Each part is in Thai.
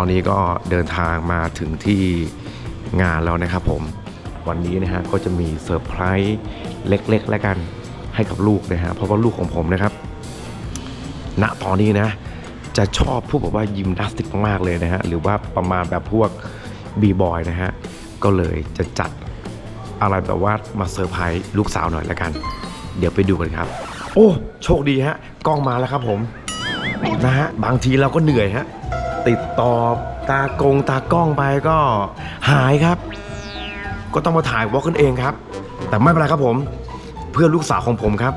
ตอนนี้ก็เดินทางมาถึงที่งานแล้วนะครับผม วันนี้นะฮะก็จะมีเซอร์ไพรส์เล็กๆ แล้วกันให้กับลูกนะฮะเพราะว่าลูกของผมนะครับ ณตอนนี้นะ จะชอบพวกแบบว่ายิมนาสติกมากๆเลยนะฮะหรือว่าประมาณแบบพวกบีบอยนะฮะก็เลยจะจัดอะไรแบบว่ามาเซอร์ไพรส์ลูกสาวหน่อยแล้วกัน เดี๋ยวไปดูกันครับ โอ้ โชคดีฮะ กล้องมาแล้วครับผม นะฮะ บางทีเราก็เหนื่อยฮะ ติดต่อตากงตากล้องไปก็หายครับ ก็ต้องมาถ่ายวอล์กกันเองครับ แต่ไม่เป็นไรครับผม เพื่อลูกสาวของผมครับ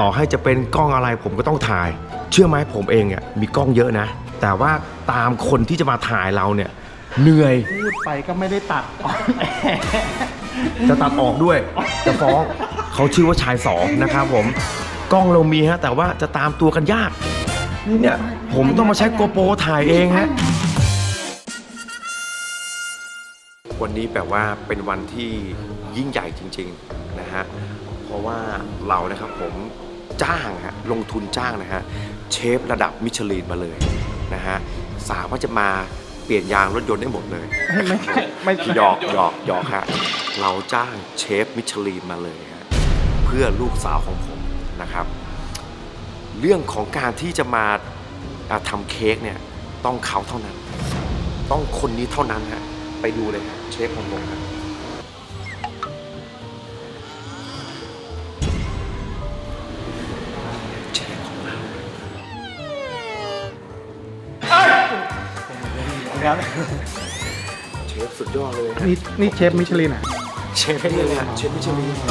ต่อให้จะเป็นกล้องอะไรผมก็ต้องถ่าย เชื่อไหมผมเองอะมีกล้องเยอะนะ แต่ว่าตามคนที่จะมาถ่ายเราเนี่ยเหนื่อย พูดไปก็ไม่ได้ตัดจะตัดออกด้วย จะฟ้องเขาชื่อว่าชายสองนะครับผม กล้องเรามีฮะแต่ว่าจะตามตัวกันยาก เนี่ย ผมต้องมาใช้โกโปรถ่ายเองฮะ วันนี้แบบว่าเป็นวันที่ยิ่งใหญ่จริงๆนะฮะ เพราะว่าเรานะครับผมจ้างฮะลงทุนจ้างนะฮะ เชฟระดับมิชลินมาเลยนะฮะ สามารถจะมาเปลี่ยนยางรถยนต์ได้หมดเลย ไม่ใช่ไม่ใช่หยอกหยอกหยอกฮะ เราจ้างเชฟมิชลีนมาเลยฮะ เพื่อลูกสาวของผมนะครับ เรื่องของการที่จะมาอะทำเค้กเนี่ยต้องเขาเท่านั้น ต้องคนนี้เท่านั้นฮะไปดูเลยฮะเชฟของผมครับ เชฟของเราครับเชฟสุดยอดเลยฮะ นี่นี่เชฟมิชลินอะ เชฟนี่เลยฮะเชฟมิชลีนอ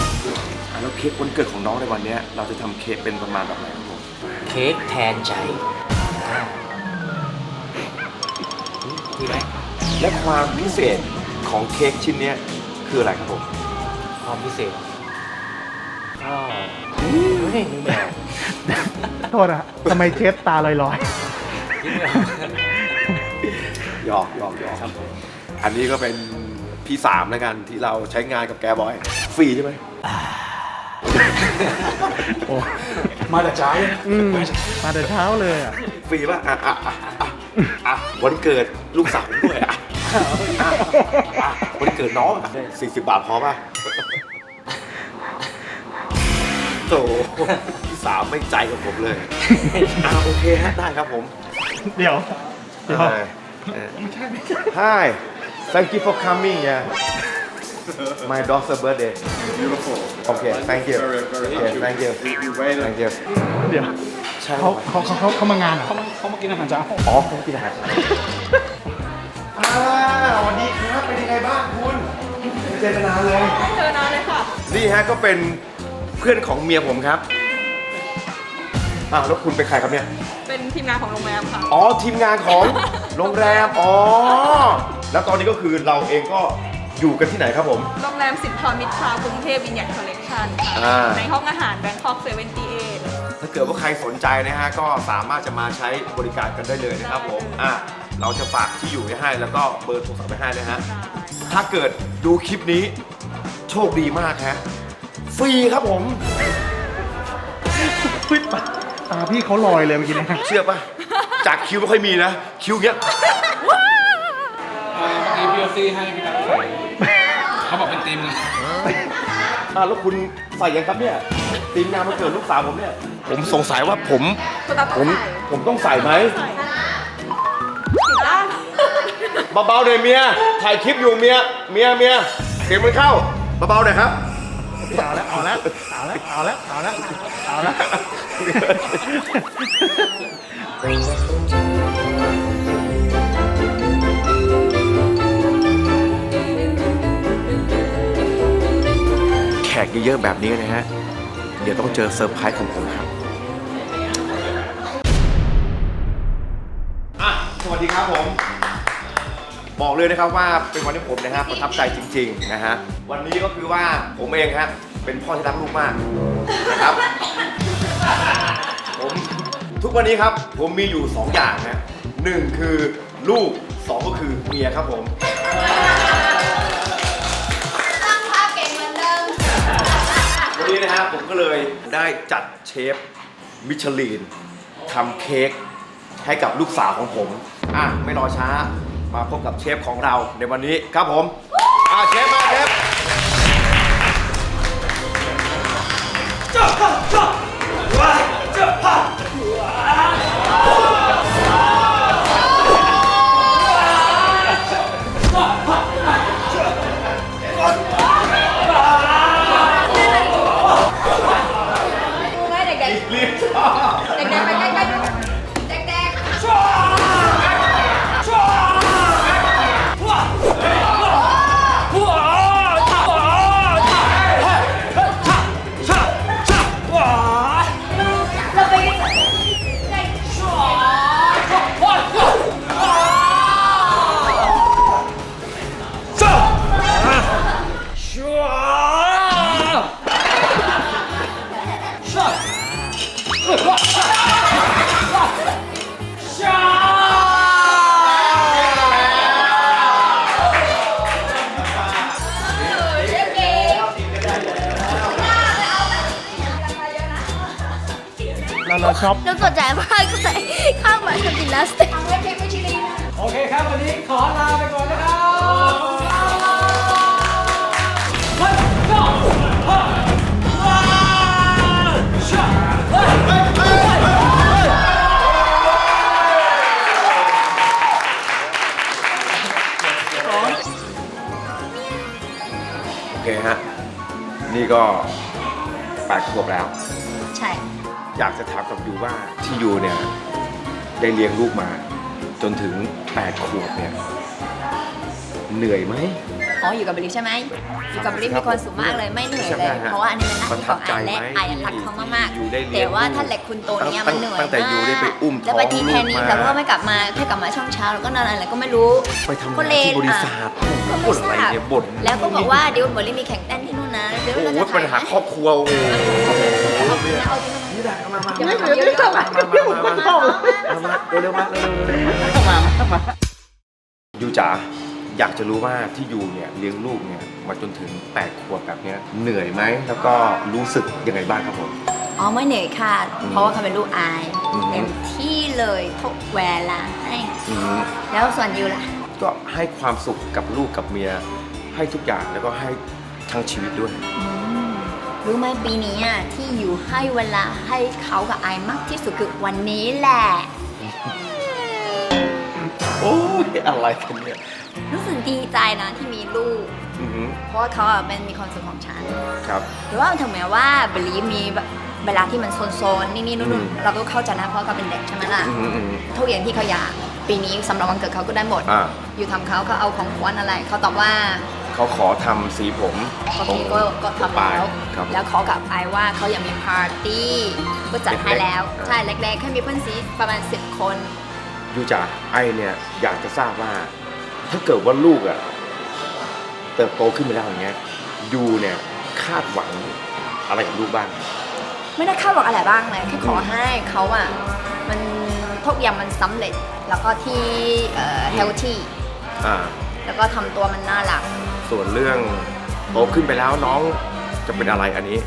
ะแล้วเค้กวันเกิดของน้องในวันเนี้ยเราจะทำเค้กเป็นประมาณแบบไหนครับผม เค้กแทนใจดีไหมและความพิเศษของเค้กชิ้นเนี้ยคืออะไรครับผม ความพิเศษก็เฮ้ยนึกไม่ออกโทษนะทำไมเชฟตาลอยนึกไม่ออกหยอกหยอกหยอกอันนี้ก็เป็นพี่สามแล้วกันที่เราใช้งานกับแกบ่อย ฟรีใช่ไหมๆ โอ้มาแต่เช้าอืมมาแต่เช้าเลยอะฟรีป่ะอะอะอะอะอะวันเกิดลูกสาวผมด้วยอะอะอะวันเกิดน้องสี่สิบบาทพอป่ะโตพี่สาวไม่ใจกับผมเลยอะโอเคฮะได้ครับผมเดี๋ยวเดี๋ยว Hi. Hi. Thank you for coming. Yeah. My daughter's birthday. Beautiful. Okay. Thank you. Very, very Okay. Thank you. We, we waited. Thank you. เดี๋ยวใช่เขาเขาเขาเขาเขามางานเหรอเขามากินอาหารเช้าอ๋อคุณกินอาหารอ่าสวัสดีครับเป็นยังไงบ้างคุณไม่เจอกันนานเลยเจอนานเลยค่ะ นี่ฮะก็เป็นเพื่อนของเมียผมครับอ้าวแล้วคุณเป็นใครครับเนี่ย เป็นทีมงานของโรงแรมค่ะ อ๋อทีมงานของ โรงแรม อ๋อ แล้วตอนนี้ก็คือเราเองก็ อยู่กันที่ไหนครับผม โรงแรมสินทรมิตรทาวน์กรุงเทพวินแยกคอลเลกชันค่ะอ่า ในห้องอาหารแบงคอกเซเวนตี้เอ ถ้าเกิดว่าใครสนใจนะฮะ ก็สามารถจะมาใช้บริการกันได้เลยนะครับผมอะ เราจะฝากที่อยู่ไว้ให้ แล้วก็เบอร์โทรศัพท์ไว้ให้นะฮะ ถ้าเกิดดูคลิปนี้ โชคดีมากฮะ ฟรีครับผม อุ๊ยตาตาพี่เขาลอยเลยเมื่อกี้เนะ เชื่อปะจากคิวไม่ค่อยมีนะ คิวเงี้ยเมื่ อกี้พี่โอซี่ให้พี่ตั๊กใส่เขาบอกเป็นทีมไงอะแล้วคุณใส่ยังครับเนี่ยทีมงานมาเกิดลูกสาวผมเนี่ย ผมสงสัยว่าผม คุณตาต้ผองม ใส่ผมต้องใส่ไหมผิดด้านเบาๆหน่อยเมีย ถ่ายคลิปอยู่เมีย เมียเมียเสียงมันเข้าเบาๆหน่อยครับ เอาแล้วเอาแล้วเอาแล้วเอาแล้วเอาแล้วเอาแล้ว กเยอะๆแบบนี้นะฮะ เดี๋ยวต้องเจอเซอร์ไพรส์ของผมครับอะสวัสดีครับผม บอกเลยนะครับว่าเป็นวันที่ผมนะฮะประทับใจจริงๆนะฮะ วันนี้ก็คือว่าผมเองฮะเป็นพ่อที่รักลูกมากนะครับ ผมทุกวันนี้ครับผมมีอยู่ 2 อย่างนะหนึ่งคือลูกสองก็คือเมียครับผม ฮะผมก็เลยได้จัดเชฟมิชลีนทำเค้กให้กับลูกสาวของผม อะ ไม่รอช้า มาพบกับเชฟของเราในวันนี้ครับผมอะเชฟมาเชฟดู เราเราช็อปเราสนใจมากเลยข้างหลังทำจิมนาสติกเอาไว้เค้กไม่ชิลีนะโอเคครับ วันนี้ขอลาไปก่อนนะครับโอเคฮะ นี่ก็แปดขวบแล้วใช่ อยากจะถามกับยูว่าที่ยูเนี่ยได้เลี้ยงลูกมา จนถึง8ขวบเนี่ยเหนื่อยไหม อ๋ออยู่กับบริใช่ไหมอยู่กับบริมีความสุขมากเลยไม่เหนื่อยใช่เลไหมยฮะเพราะว่าอันนี้มันหน้าที่ของประทับใจอายและไหมอายรักเขามากอยู่ได้ๆเลี้ยงแต่ว่าลูกถ้าเล็กคุณโตเนี่ยตั้มันงเหนื่อยตั้งแต่อยู่ได้ไปอุ้มแล้วบางทีท้องแทนนี้ลูกมาเราก็ไม่กลับมาแค่กลับมาช่วงเช้าแล้วก็นอนอะไรก็ไม่รู้ไปทำงานก็เลที่บริษัทก็ไม่บ่นทอะไรราบเนี่ยบ่นแล้วก็บอกว่าเดี๋ยวบริมีแข่งเต้นที่นู่นนะเดี๋ยวโอ้เราโหจะปัถ่าญยหาครอบครัวโอ้ โหเอาเริงนะนี่แหละมามาพี่ผมก็ชอบเอามาเร็วๆมาเร็วๆมามายูจ๋าอยากจะรู้ว่าที่ยูเนี่ยเลี้ยงลูกเนี่ยมาจนถึง8ขวบแบบเนี้ยเหนื่อยไหมแล้วก็รู้สึกยังไงบ้างครับผมอ๋อไม่เหนื่อยค่ะ เพราะว่าเขาเป็นลูกอายเต็มที่เลยทุกเวลาให้แล้วส่วนยูล่ะก็ให้ความสุขกับลูกกับเมียให้ทุกอย่างแล้วก็ให้ทั้งชีวิตด้วย รู้ไหมปีนี้อะที่อยู่ให้เวลาให้เขากับไอายมากที่สุดคือวันนี้แหละ โอ้ยอะไรกันเนี่ยรู้สึกดีใจนะที่มีลูก อือหือเพราะว่าเขาอะเป็นมีความสุขของฉัน ครับ หรือว่าถึงแม้ว่าบลีมีแบบเวลาที่มันโซนๆนี่นี่นู่อืนม ๆเราก็เข้าใจนะเพราะเขาเป็นเด็กใช่ไหมล่ะ อือหืออือหือทุกอย่างที่เขาอยากปีนี้สำหรับวันเกิดเขาก็ได้หมด อ่า อยู่ทำเขาเขาเอาของขวัญอะไร เขาตอบว่า เขาขอทำสีผมโอเคก็ก็ทำแล้วครับแล้วขอกับไอว่าเขาอยากมีปาร์ตี้ ก็จัดให้แล้ว เล็กๆ ใช่เล็กๆแค่มีเพื่อนซีประมาณ 10 คน ยูจ๋าไอเนี่ยอยากจะทราบว่า ถ้าเกิดว่าลูกอะเติบโตขึ้นไปแล้วอย่างเงี้ยยูเนี่ยคาดหวังอะไรกับลูกบ้าง ไม่ได้คาดหวังอะไรบ้างเลยแค่ขอให้เขาอะมันทุกอย่างมันสำเร็จแล้วก็ที่เอ่อ healthy อ่า แล้วก็ทำตัวมันน่ารัก ส่วนเรื่องโตขึ้นไปแล้วน้องจะเป็นอะไรอันนี้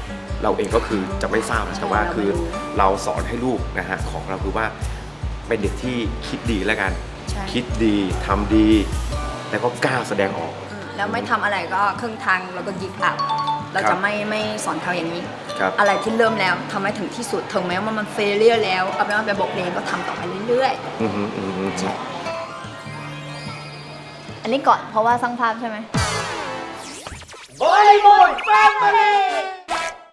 เราเองก็คือจะไม่ทราบแต่ว่าคือเราสอนให้ลูกนะฮะของเราคือว่าเป็นเด็กที่คิดดีแล้วกัน ใช่ คิดดีทำดี แล้วก็กล้าแสดงออก อืมแล้วไม่ทำอะไรก็ครึ่งทางแล้วก็ give up เราครัจะบ ไม่ไม่สอนเขาอย่างนี้ ครับ อะไรที่เริ่มแล้วทำให้ถึงที่สุดถึงแม้ว่ามันเฟลเลียแล้ว เอาเป็นว่าเป็นบทเรียนก็ทำต่อไปเรื่อยอือหืออือหือๆใช่อั นนี้ก่อนเพราะว่าสร้างภาพใช่ไหมบอยบอยแฟมิลี่